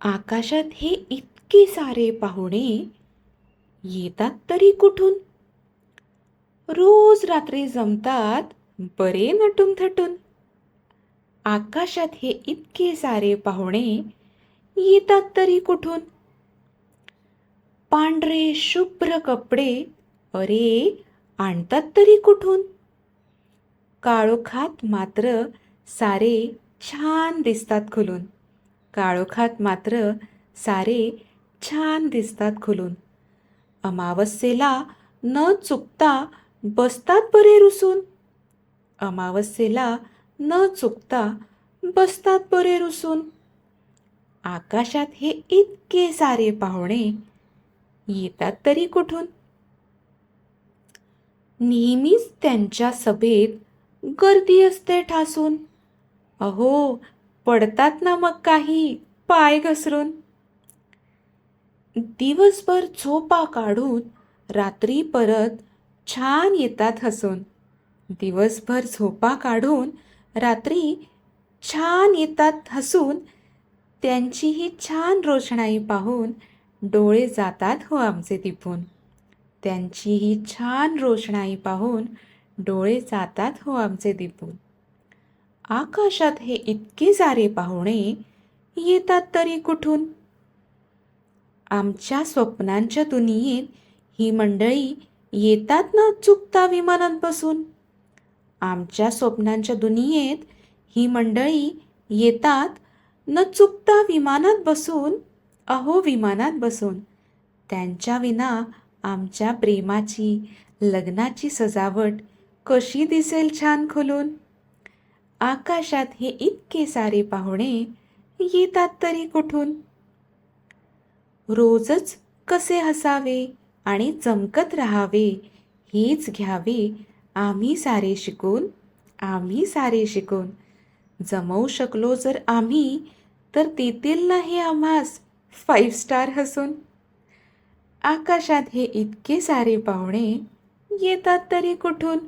आकाशात हे इतके सारे पाहुणे येतात तरी कुठून? रोज रात्री जमतात बरे नटून थटून आकाशात हे इतके सारे पाहुणे येतात तरी कुठून? पांढरे शुभ्र कपडे अरे आणतात तरी कुठून? काळोखात मात्र सारे छान दिसतात खुलून. काळोखात मात्र सारे छान दिसतात खुलून. अमावस्येला न चुकता बसतात बरे रुसून. अमावस्येला न चुकता बसतात बरे रुसून. आकाशात हे इतके सारे पाहुणे येतात तरी कुठून? नेहमीच त्यांच्या सभेत गर्दी असते ठासून. अहो पडतात ना मग काही पाय घसरून? दिवसभर झोपा काढून रात्री परत छान येतात हसून. दिवसभर झोपा काढून रात्री छान येतात हसून. त्यांची ही छान रोषणाई पाहून डोळे जातात हो आमचे दिपून त्यांची ही छान रोषणाई पाहून डोळे जातात हो आमचे दिपून आकाशात हे इतके सारे पाहुणे येतात तरी कुठून? आमच्या स्वप्नांच्या दुनियेत ही मंडळी येतात ना चुकता विमानात बसून आमच्या स्वप्नांच्या दुनियेत ही मंडळी येतात न चुकता विमानात बसून? अहो विमानात बसून. त्यांच्या विना आमच्या प्रेमाची लग्नाची सजावट कशी दिसेल छान खुलून? आकाशात हे इतके सारे पाहुणे येतात तरी कुठून? रोजच कसे हसावे आणि चमकत राहावे हेच घ्यावे आम्ही सारे शिकून आम्ही सारे शिकून. जमवू शकलो जर आम्ही तर देतील ना हे आम्हास फाईव्ह स्टार हसून? आकाशात हे इतके सारे पाहुणे येतात तरी कुठून?